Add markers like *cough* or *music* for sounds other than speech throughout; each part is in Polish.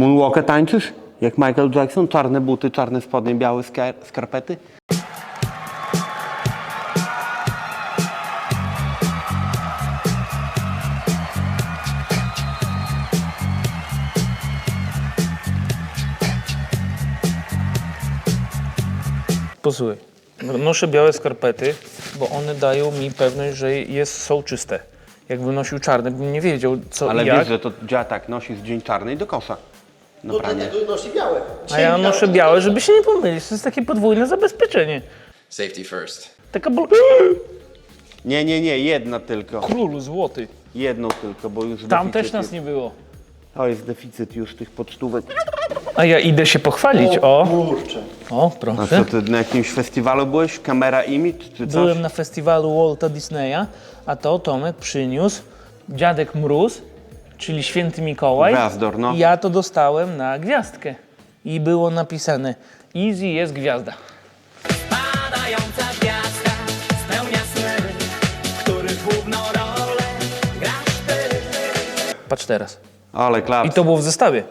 Moonwalkę tańczysz? Jak Michael Jackson? Czarne buty, czarne spodnie, białe skar- skarpety? Posłuchaj, noszę białe skarpety, bo one dają mi pewność, że jest, są czyste. Jakbym nosił czarne, bym nie wiedział co Ale i jak. wiesz, że to działa tak, nosisz dzień czarny i do kosza. No No prawie. dlatego nosi białe. A ja noszę białe, żeby się nie pomylić. To jest takie podwójne zabezpieczenie. Safety first. Taka bol... Nie, nie, nie, jedna tylko. Królu złoty. Jedną tylko, bo już Tam deficyt też nas jest. nie było. O, jest deficyt już tych pocztówek. A ja idę się pochwalić, o. Kurczę. O, A co, ty na jakimś festiwalu byłeś? Kamera Image czy coś? Byłem na festiwalu Walta Disneya, a to Tomek przyniósł Dziadek Mróz, czyli Święty Mikołaj. Gwiazdor, no. Ja to dostałem na gwiazdkę. I było napisane Easy jest gwiazda. Padająca gwiazda spełnia sny, w których główną rolę grasz ty. Patrz teraz. Ale klaps. I to było w zestawie.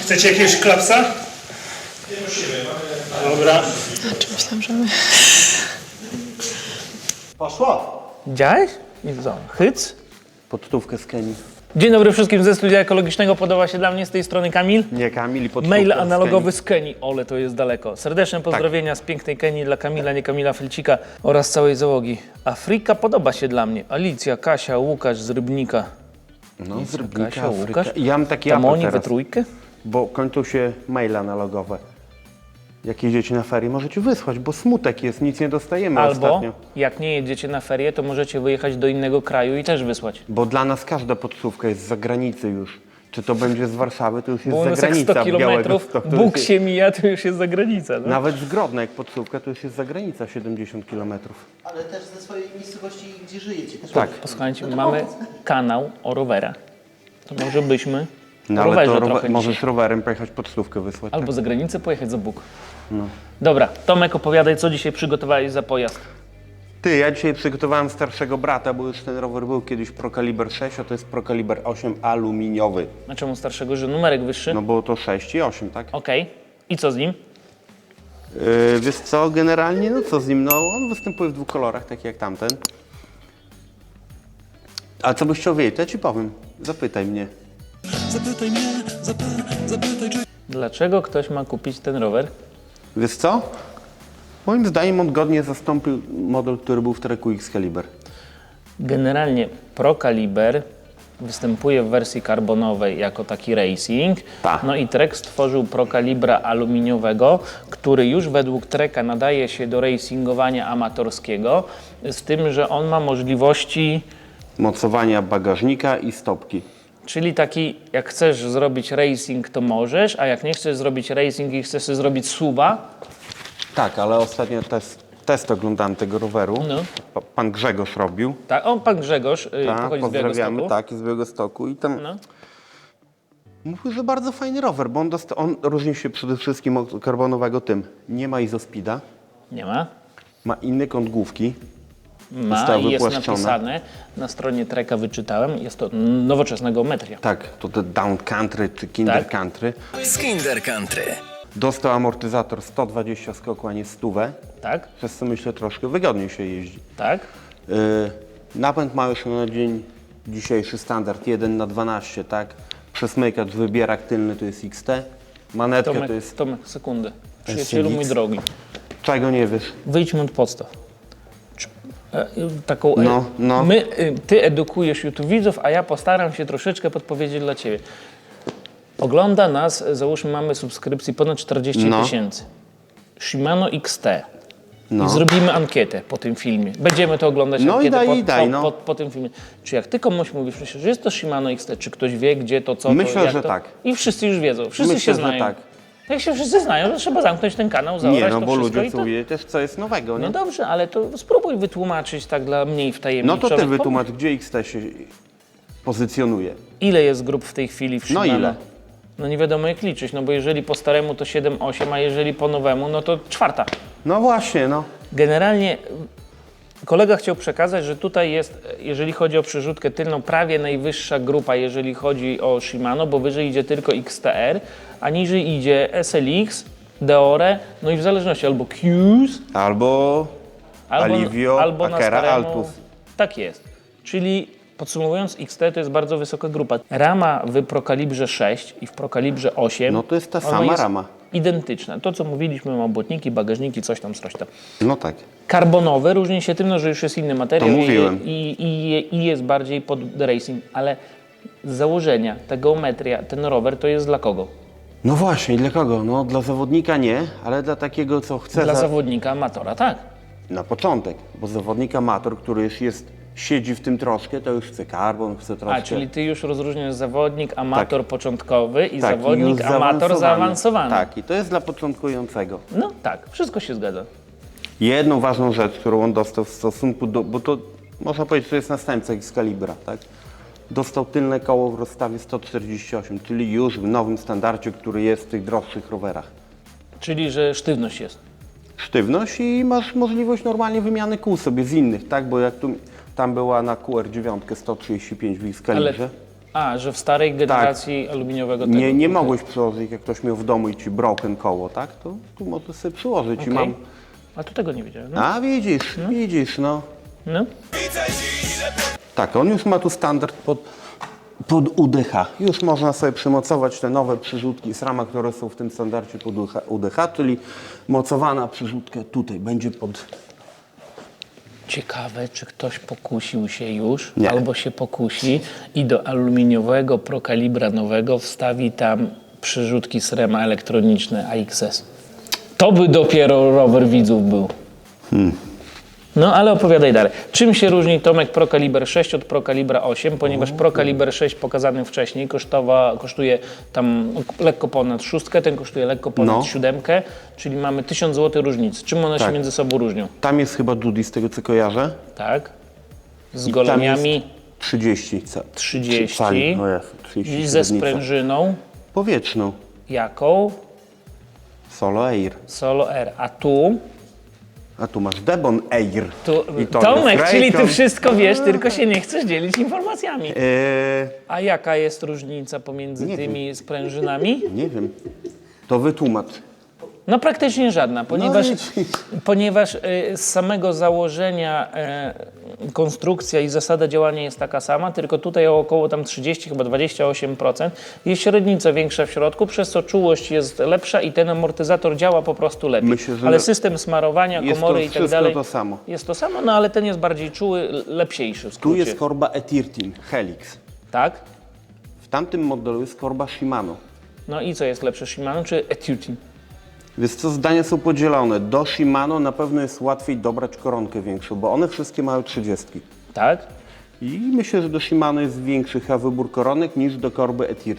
Chcecie jakiegoś klapsa? Nie musimy. Dobra. Myślałam, że my. Poszło. Widziałeś? I co? Hyc? Pocztówkę z Kenii. Dzień dobry wszystkim ze studia ekologicznego. Podoba się dla mnie z tej strony Kamil. Nie, Kamil pocztówkę Mail analogowy z Kenii. Ole, to jest daleko. Serdeczne pozdrowienia z pięknej Kenii dla Kamila, nie Kamila Felcika oraz całej załogi. Afryka podoba się dla mnie. Alicja, Kasia, Łukasz z Rybnika. No, z Rybnika, Kasia, Afryka. Łukasz. Ja mam taki Tam apel oni we teraz, trójkę? bo kończą się maile analogowe. Jak jedziecie na ferie, możecie wysłać, bo smutek jest, nic nie dostajemy Albo ostatnio. jak nie jedziecie na ferie, to możecie wyjechać do innego kraju i też wysłać. Bo dla nas każda pocztówka jest z zagranicy już. Czy to będzie z Warszawy, to już jest Bo nas jak zagranica. 100 kilometrów, to Bóg się mija, to już jest za granicą. No? Nawet z Grodna jak pocztówka, to już jest zagranica 70 kilometrów. Ale też ze swojej miejscowości, gdzie żyjecie. Też Tak. Posłuchajcie, No mamy kanał o rowerach. To może byśmy No ale rowerze to rower, trochę możesz rowerem pojechać pocztówkę wysłać. Albo za granicę pojechać za Bóg. No. Dobra, Tomek opowiadaj, co dzisiaj przygotowałeś za pojazd. Ty, ja dzisiaj przygotowałem starszego brata, bo już ten rower był kiedyś Procaliber 6, a to jest Procaliber 8 aluminiowy. A czemu starszego, że numerek wyższy? No bo to 6 i 8, tak? Okej. I co z nim? Yy, wiesz co, generalnie, no co z nim? No on występuje w dwóch kolorach, taki jak tamten. A co byś chciał wiedzieć, to ja ci powiem. Zapytaj mnie. Dlaczego ktoś ma kupić ten rower? Wiesz co? Moim zdaniem on godnie zastąpił model, który był w treku X-Caliber. Generalnie Pro Caliber występuje w wersji karbonowej jako taki racing. Tak. No i Trek stworzył Pro Calibra aluminiowego, który już według Treka nadaje się do racingowania amatorskiego, z tym, że on ma możliwości, Mocowania bagażnika i stopki. Czyli taki, jak chcesz zrobić racing, to możesz, a jak nie chcesz zrobić racing i chcesz sobie zrobić suba, Tak, ale ostatnio test, test oglądałem tego roweru. No. Pa- Pan Grzegorz robił. tak, on pan Grzegorz, yy, Tak, pochodzi z pozdrawiamy, Białegostoku. tak, z Białegostoku. I tam No. mówił, że bardzo fajny rower, bo on, dosta- on różni się przede wszystkim od karbonowego tym. Nie ma izospida, Nie ma. ma inny kąt główki. Ma i jest wypłaszczona. napisane na stronie Treka, wyczytałem, jest to nowoczesna geometria. Tak, to te down country czy kinder Tak. country. Skinder Country. Dostał amortyzator 120 skoku, a nie 100, Tak, przez co myślę troszkę wygodniej się jeździ. tak. Yy, napęd ma już na dzień dzisiejszy standard 1 na 12, tak? Przesmykacz, wybierak tylny to jest XT. Manetkę Tomek, to jest... Tomek, sekundę. Przyjacielu mój drogi, Czego nie wiesz? wyjdźmy od podstaw. E, Taką, e, No, no. My, y, ty edukujesz YouTube widzów, a ja postaram się troszeczkę podpowiedzieć dla ciebie. Ogląda nas, e, załóżmy, mamy subskrypcji ponad 40 No. tysięcy. Shimano XT. No. I zrobimy ankietę po tym filmie. Będziemy to oglądać No i ankietę daj, po, i daj, po, no. po, po tym filmie. Czy jak ty komuś mówisz, myślisz, że jest to Shimano XT, czy ktoś wie, gdzie to, co Myślę, to, jak że to? tak. I wszyscy już wiedzą, wszyscy Myślę, się że znają. tak. Jak się wszyscy znają, to trzeba zamknąć ten kanał, zaorać Nie, no to bo wszystko ludzie i to... też, co jest nowego, nie? No dobrze, ale to spróbuj wytłumaczyć tak dla mniej No wtajemniczonych. to ty wytłumacz, gdzie XT się pozycjonuje. Ile jest grup w tej chwili w No Shimano? ile? No nie wiadomo jak liczyć, no bo jeżeli po staremu to 7-8, a jeżeli po nowemu, no to czwarta. No właśnie, no. Generalnie Kolega chciał przekazać, że tutaj jest, jeżeli chodzi o przerzutkę tylną, prawie najwyższa grupa, jeżeli chodzi o Shimano, bo wyżej idzie tylko XTR, a niżej idzie SLX, Deore, no i w zależności albo Qs, Albo albo, Alivio, albo Akera, staremu. Altus. Tak jest. Czyli podsumowując, XT to jest bardzo wysoka grupa. Rama w prokalibrze 6 i w prokalibrze 8. No to jest ta ona sama rama. Identyczna. To, co mówiliśmy, ma błotniki, bagażniki, coś tam, coś tam. No tak. Karbonowy różni się tym, no, że już jest inny materiał To i, mówiłem. i, i, i jest bardziej pod racing, ale z założenia, ta geometria, ten rower to jest dla kogo? No właśnie, dla kogo? No dla zawodnika nie, ale dla takiego, co chce Dla za... zawodnika, amatora, tak. na początek. Bo zawodnik amator, który już jest, siedzi w tym troszkę, to już chce karbon, chce troszkę... A, czyli ty już rozróżniasz zawodnik, amator Tak. początkowy i Tak, i zawodnik, już amator zaawansowany. zaawansowany. Tak, i to jest dla początkującego. No tak, wszystko się zgadza. Jedną ważną rzecz, którą on dostał w stosunku do, bo to można powiedzieć, że to jest następca Excalibra, tak? Dostał tylne koło w rozstawie 148, czyli już w nowym standardzie, który jest w tych droższych rowerach. Czyli, że sztywność jest. Sztywność i masz możliwość normalnie wymiany kół sobie z innych, tak? Bo jak tu, tam była na QR9 135 w Ale, Excalibrze, a, że w starej generacji aluminiowego tego. Tak. nie, nie mogłeś przyłożyć, jak ktoś miał w domu i ci broken koło, tak? To tu możesz sobie przyłożyć i Okej. mam... A tu tego nie wiedziałem. No. A widzisz, widzisz, no. no. Tak, on już ma tu standard pod, pod UDH. Już można sobie przymocować te nowe przyrzutki z rama, które są w tym standardzie pod UDH, czyli mocowana przyrzutka tutaj będzie pod... Ciekawe, czy ktoś pokusił się już, Nie. albo się pokusi i do aluminiowego prokalibra nowego wstawi tam przyrzutki z rema elektroniczne AXS. To by dopiero rower widzów był. No ale opowiadaj dalej. Czym się różni Tomek Procaliber 6 od Procalibra 8? Ponieważ Procaliber 6 pokazany wcześniej kosztowa, kosztuje tam lekko ponad szóstkę, ten kosztuje lekko ponad No. siódemkę, czyli mamy 1000 zł różnicy. Czym one się Tak. między sobą różnią? Tam jest chyba Dudi z tego co kojarzę. Tak? Z I Tam jest 30. Ca- 30 Cali, o Jezu, 30 i ze średnica. sprężyną Powietrzną. jaką? Solo Air. Solo R. A tu? A tu masz Debon Air. tu I to Tomek, czyli ty wszystko wiesz, tylko się nie chcesz dzielić informacjami. Eee, A jaka jest różnica pomiędzy Nie tymi sprężynami? nie wiem. To wytłumacz. No praktycznie żadna, ponieważ, i- ponieważ y, z samego założenia y, konstrukcja i zasada działania jest taka sama, tylko tutaj o około tam 30, chyba 28% jest średnica większa w środku, przez co czułość jest lepsza i ten amortyzator działa po prostu lepiej. Myślę, że ale system smarowania, komory i tak dalej to samo. jest to samo, no ale ten jest bardziej czuły, lepsiejszy w Tu jest korba E13 Helix. Tak? W tamtym modelu jest korba Shimano. No i co jest lepsze, Shimano czy Etuti? Więc co zdania są podzielone. Do Shimano na pewno jest łatwiej dobrać koronkę większą, bo one wszystkie mają 30. Tak? I myślę, że do Shimano jest większy chyba wybór koronek niż do korby E13.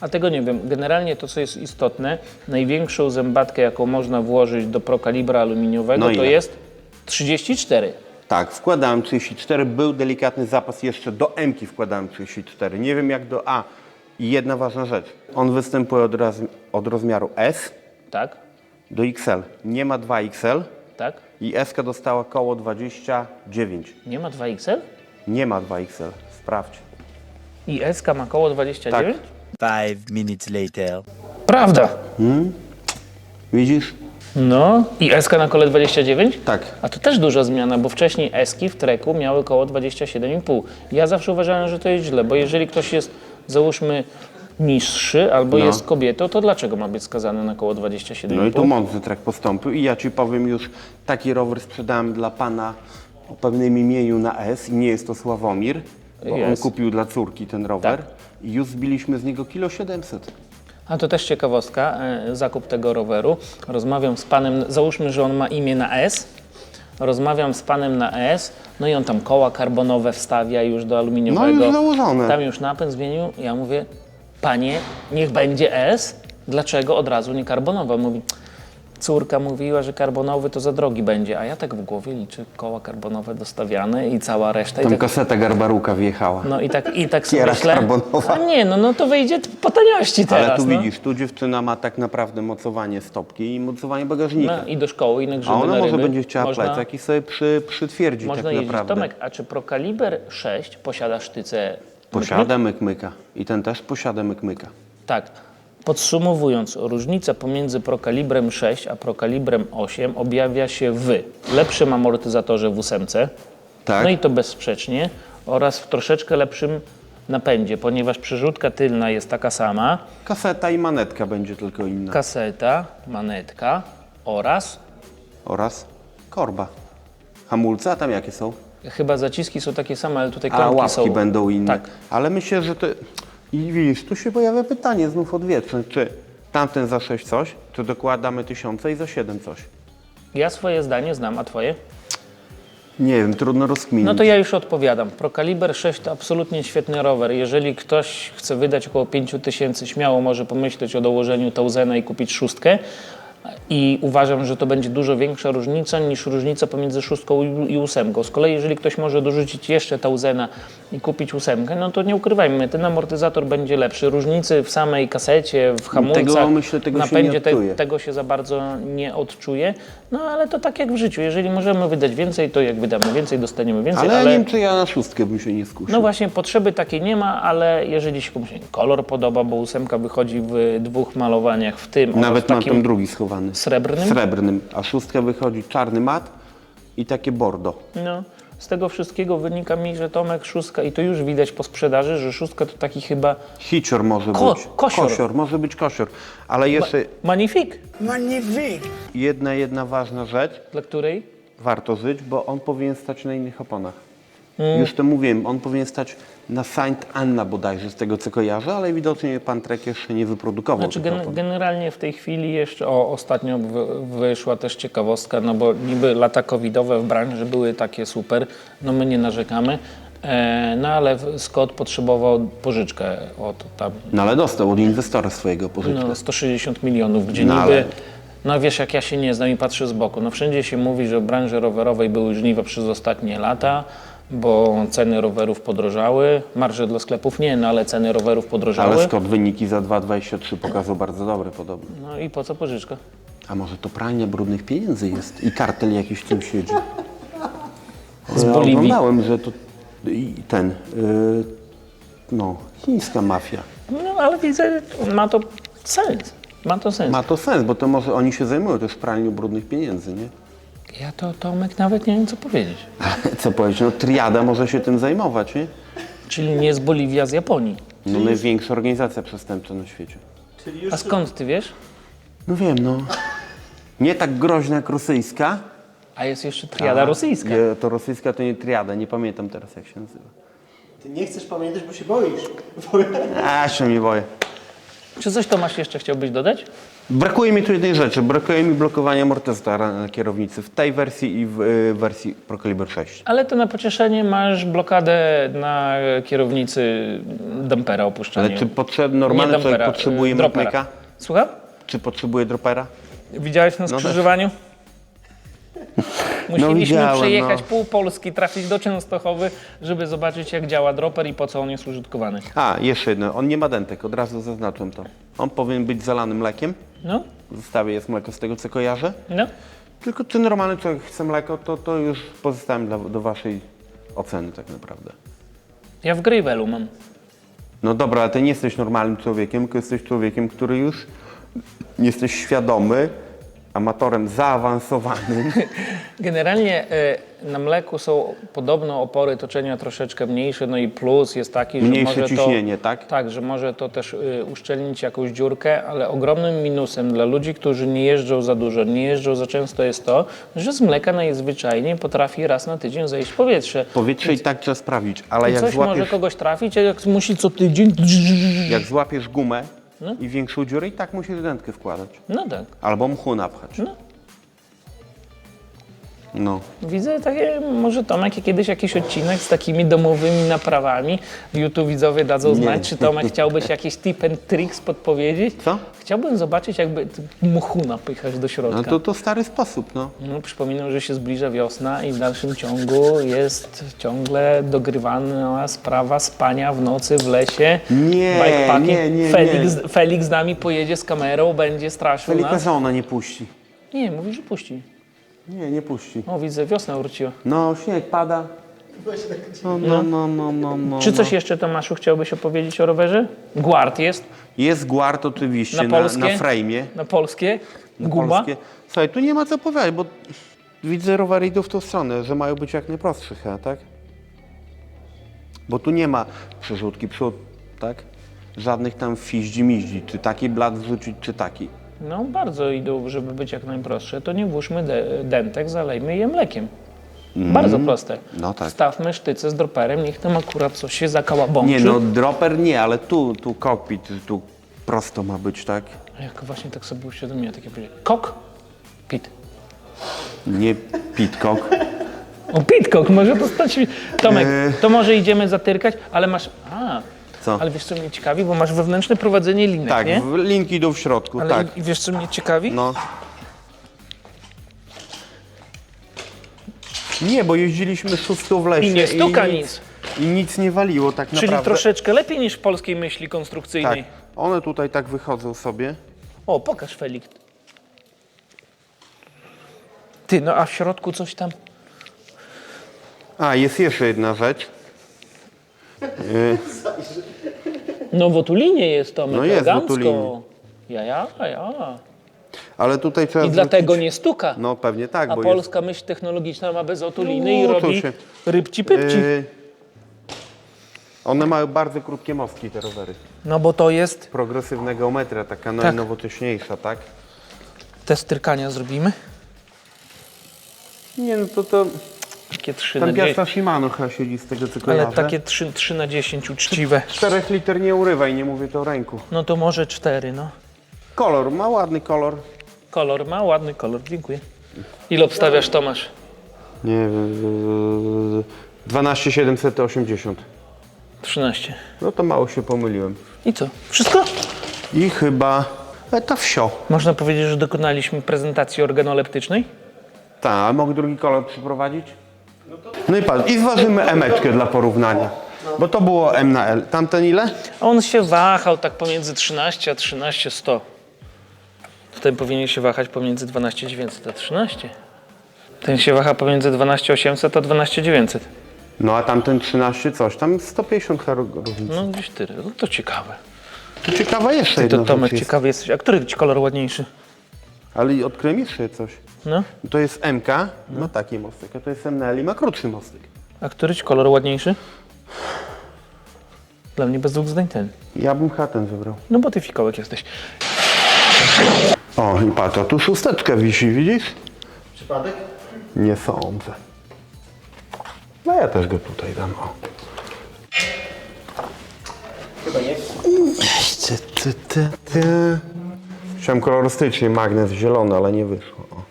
A tego nie wiem. Generalnie to, co jest istotne, największą zębatkę, jaką można włożyć do prokalibra aluminiowego, No to jest 34. Tak, wkładałem 34, był delikatny zapas, jeszcze do M-ki wkładałem 34. Nie wiem jak do A. I jedna ważna rzecz. On występuje od, raz, od rozmiaru S Tak? do XL. Nie ma 2XL Tak? i S dostała koło 29. Nie ma 2XL? Nie ma 2XL. Sprawdź. I SK ma koło 29? Five minutes later. Prawda. Widzisz? No. I SK na kole 29? Tak. A to też duża zmiana, bo wcześniej Eski w treku miały koło 27,5. Ja zawsze uważałem, że to jest źle, bo jeżeli ktoś jest, załóżmy, niższy albo No. jest kobietą, to dlaczego ma być skazany na koło 27,5? No i tu mądrze trek postąpił i ja Ci powiem już, taki rower sprzedałem dla Pana o pewnym imieniu na S i nie jest to Sławomir, bo on kupił dla córki ten rower Tak. i już zbiliśmy z niego kilo 700. A to też ciekawostka, e, zakup tego roweru. Rozmawiam z panem, załóżmy, że on ma imię na S. Rozmawiam z panem na S, no i on tam koła karbonowe wstawia już do aluminiowego. No już założone. Tam już napęd zmienił. Ja mówię, panie, niech będzie S. Dlaczego od razu nie karbonowa? On mówi, córka mówiła, że karbonowy to za drogi będzie, a ja tak w głowie liczę koła karbonowe dostawiane i cała reszta. I Tam tak, kaseta Garbaruka wjechała. no i tak, i tak sobie myślę, karbonowa. a nie, no, no to wyjdzie po taniości teraz. Ale tu no. widzisz, tu dziewczyna ma tak naprawdę mocowanie stopki i mocowanie bagażnika. No, I do szkoły, i na grzyby, A ona na może ryby. będzie chciała Można- plecak i sobie przy, przytwierdzi Można tak jeździć. naprawdę. Tomek, a czy Procaliber 6 posiada sztyce? Posiada mykmyka. I ten też posiada mykmyka. Tak. Podsumowując, różnica pomiędzy Procalibrem 6 a Procalibrem 8 objawia się w lepszym amortyzatorze w ósemce, Tak. no i to bezsprzecznie, oraz w troszeczkę lepszym napędzie, ponieważ przerzutka tylna jest taka sama, Kaseta i manetka będzie tylko inna. kaseta, manetka oraz Oraz korba. Hamulce, a tam jakie są? Chyba zaciski są takie same, ale tutaj A klamki łapki są. będą inne. Tak. Ale myślę, że to... I widzisz, tu się pojawia pytanie znów odwieczne, czy tamten za 6 coś, czy dokładamy tysiące i za 7 coś. Ja swoje zdanie znam, a twoje? Nie wiem, trudno rozkminić. No to ja już odpowiadam. Procaliber 6 to absolutnie świetny rower. Jeżeli ktoś chce wydać około 5 tysięcy, śmiało może pomyśleć o dołożeniu Tausena i kupić szóstkę. I uważam, że to będzie dużo większa różnica niż różnica pomiędzy szóstką i- ósemką. Z kolei, jeżeli ktoś może dorzucić jeszcze Tausena i kupić ósemkę, no to nie ukrywajmy, ten amortyzator będzie lepszy. Różnicy w samej kasecie, w hamulcach, Tego, myślę, tego się napędzie nie te- tego się za bardzo nie odczuje. No ale to tak jak w życiu. Jeżeli możemy wydać więcej, to jak wydamy więcej, dostaniemy więcej. ale, Ale, nie wiem, czy ja na szóstkę bym się nie skusił. no właśnie, potrzeby takiej nie ma, ale jeżeli się komuś kolor podoba, bo ósemka wychodzi w dwóch malowaniach, w tym Nawet w mam takim tam drugi schowany. Srebrnym. Srebrnym, a szóstka wychodzi czarny mat i takie bordo. No, z tego wszystkiego wynika mi, że Tomek szóstka, i to już widać po sprzedaży, że szóstka to taki chyba Hicior może Ko- być. kosior. może być kosior. Ale jeszcze magnifik, jedna, jedna ważna rzecz, dla której warto żyć, bo on powinien stać na innych oponach. Mm. Już to mówiłem, on powinien stać na Saint Anna bodajże, z tego co kojarzę, ale widocznie pan Trek jeszcze nie wyprodukował Znaczy gen, generalnie w tej chwili jeszcze, o ostatnio wy, wyszła też ciekawostka, no bo niby lata covidowe w branży były takie super, no my nie narzekamy, e, no ale Scott potrzebował pożyczkę od tam No ale dostał od inwestora swojego pożyczkę. no, 160 milionów, gdzie No, niby, ale- no wiesz jak ja się nie znam i patrzę z boku, no wszędzie się mówi, że w branży rowerowej były żniwa przez ostatnie lata, bo ceny rowerów podrożały, marże dla sklepów nie, no ale ceny rowerów podrożały. Ale Scott wyniki za 2,23 pokazał bardzo dobre podobno. No i po co pożyczka? A może to pranie brudnych pieniędzy jest i kartel jakiś w tym siedzi? *laughs* Z ja Boliwii. oglądałem, że to i ten, y, no, chińska mafia. No ale widzę, ma to sens. Ma to sens. Ma to sens, bo to może oni się zajmują też praniu brudnych pieniędzy, nie? Ja to Tomek nawet nie wiem co powiedzieć. *laughs* Co powiedzieć, no triada może się tym zajmować, nie? Czyli nie z Boliwii, a z Japonii. No największa organizacja przestępcza na świecie. Czyli już A skąd ty wiesz? No wiem, no. Nie tak groźna jak rosyjska. A jest jeszcze triada rosyjska. Nie, to rosyjska to nie triada, nie pamiętam teraz jak się nazywa. ty nie chcesz pamiętać, bo się boisz. *laughs* A, się nie boję. Czy coś Tomasz jeszcze chciałbyś dodać? Brakuje mi tu jednej rzeczy. Brakuje mi blokowania amortyzatora na kierownicy w tej wersji i w y, wersji Procaliber 6. Ale to na pocieszenie masz blokadę na kierownicy dampera opuszczania. Ale czy potrzeb, normalny człowiek dampera, potrzebuje y, dropera. mapmeka? Słucham? Czy potrzebuje dropera? Widziałeś na No skrzyżowaniu? Musieliśmy widziałem, przejechać no. pół Polski, trafić do Częstochowy, żeby zobaczyć jak działa dropper i po co on jest użytkowany. A, jeszcze jedno. On nie ma dentek, od razu zaznaczam to. On powinien być zalany mlekiem. No, W zestawie jest mleko z tego co kojarzę. no. Tylko czy normalny człowiek chce mleko, to, to już pozostawiam dla, do waszej oceny tak naprawdę. Ja w Grejwelu mam. No dobra, ale ty nie jesteś normalnym człowiekiem, tylko jesteś człowiekiem, który już jesteś świadomy, amatorem zaawansowanym. *laughs* Generalnie e, na mleku są podobno opory toczenia troszeczkę mniejsze, no i plus jest taki, że Mniejsze może ciśnienie, to, tak? Tak, że może to też y, uszczelnić jakąś dziurkę, ale ogromnym minusem dla ludzi, którzy nie jeżdżą za dużo, nie jeżdżą za często jest to, że z mleka najzwyczajniej potrafi raz na tydzień zejść powietrze. Powietrze i tak trzeba sprawdzić, ale jak coś może kogoś trafić, a jak musi co tydzień... jak złapiesz gumę i większą dziurę, i tak musisz dętkę wkładać. No tak. Albo mchu napchać. No. No. Widzę takie, może Tomek kiedyś jakiś odcinek z takimi domowymi naprawami. YouTube widzowie dadzą znać, czy Tomek chciałbyś jakieś tip and tricks podpowiedzieć? Co? Chciałbym zobaczyć, jakby t- muchu napychać do środka. No to, to stary sposób, no. No, przypominam, że się zbliża wiosna i w dalszym ciągu jest ciągle dogrywana sprawa spania w nocy w lesie. Nie, bikepacking. nie, nie, Felix, Felix z nami pojedzie z kamerą, będzie straszył Felika nas. żona nie puści. Nie, mówi, że puści. Nie, nie puści. O, widzę, wiosna wróciła. No, śnieg pada. No, no, no, no, no, no. Czy coś jeszcze, Tomaszu, chciałbyś opowiedzieć o rowerze? Guard jest Jest guard oczywiście Na na, polskie? na, frame. na polskie. Na Guba. polskie. Słuchaj, tu nie ma co powiedzieć, bo widzę rowery idą w tą stronę, że mają być jak najprostsze chyba, tak? Bo tu nie ma przerzutki przód, tak? Żadnych tam fiździ miździ, czy taki blat wrzucić, czy taki. No, bardzo idą, żeby być jak najprostsze. To nie włóżmy de- dentek, zalejmy je mlekiem. Bardzo proste. No tak. Wstawmy sztyce z droperem, niech tam akurat coś się zakałabączy. Nie no, dropper nie, ale tu, tu kokpit, tu prosto ma być, tak? Jak właśnie tak sobie uświadomiłem, takie powiedzieć. Kok, pit. Nie pitcock. O, pitkok, może to stać... Tomek, Eee. to może idziemy zatyrkać, ale masz... A, Co? ale wiesz co mnie ciekawi, bo masz wewnętrzne prowadzenie linek, Tak, nie? w- linki idą w środku, Ale tak. i, wiesz co mnie ciekawi? No. Nie, bo jeździliśmy szóstą w lesie I nie stuka nic. I nic nie waliło tak Czyli naprawdę. troszeczkę lepiej niż w polskiej myśli Tak, konstrukcyjnej. one tutaj tak wychodzą sobie. O, pokaż Felix. Ty, no a w środku coś tam... A, jest jeszcze jedna rzecz. *laughs* No bo tu linie jest, Tomek, No jest, bo tu elegancko. linie. Ja, ja, ja. Ale tutaj trzeba I dlatego zwrócić- nie stuka. No pewnie tak, A bo polska myśl technologiczna ma bez otuliny i No, to robi się- rybci pypci. jest... Yy, one mają bardzo krótkie mostki, te rowery. No bo to jest... Progresywna geometria, taka najnowocześniejsza, tak? Test tyrkania zrobimy. Nie, no to to... Takie 3 na Tam 10. piasta Shimano chyba siedzi z tego, co Ale takie 3, 3 na 10 uczciwe. 4 liter nie urywaj, nie mówię to o ręku. No to może 4, no. Kolor, ma ładny kolor. Kolor ma, ładny kolor, dziękuję. Ile obstawiasz, Tomasz? Nie wiem, 12780. 13. No to mało się pomyliłem. I co? Wszystko? I chyba e, to wsio. Można powiedzieć, że dokonaliśmy prezentacji organoleptycznej? Tak, a mogę drugi kolor przyprowadzić? No i patrz, i zważymy emeczkę dla porównania. Bo to było M na L. Tamten ile? On się wahał tak pomiędzy 13 a 13 100. Ten powinien się wahać pomiędzy 12 900 a 13. Ten się waha pomiędzy 12 800 a 12 900. No a tamten 13 coś, tam 150 chyba różnicy. No gdzieś tyle. No to ciekawe. To ciekawa jeszcze Ty jedna to Tomek ciekawy jesteś. A który ci kolor ładniejszy? Ale i odkryłem jeszcze coś. No. To jest MK, ma taki mostek, a to jest MNL i ma krótszy mostek. A który ci kolor ładniejszy? Dla mnie bez dwóch zdań ten. Ja bym chyba ten wybrał. No bo ty fikołek jesteś. O, i patrz, a tu szósteczka wisi, widzisz? Przypadek? Nie sądzę. No ja też go tutaj dam, o. Chyba nie. Ty, ty, ty, ty. Chciałem kolorystycznie magnes zielony, ale nie wyszło. O.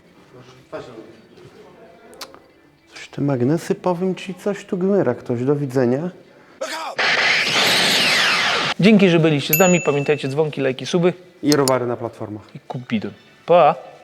Coś te magnesy, powiem ci, coś tu gmyra ktoś. Do widzenia. Dzięki, że byliście z nami. Pamiętajcie dzwonki, lajki, suby I rowary na platformach. i kup bidon. Pa!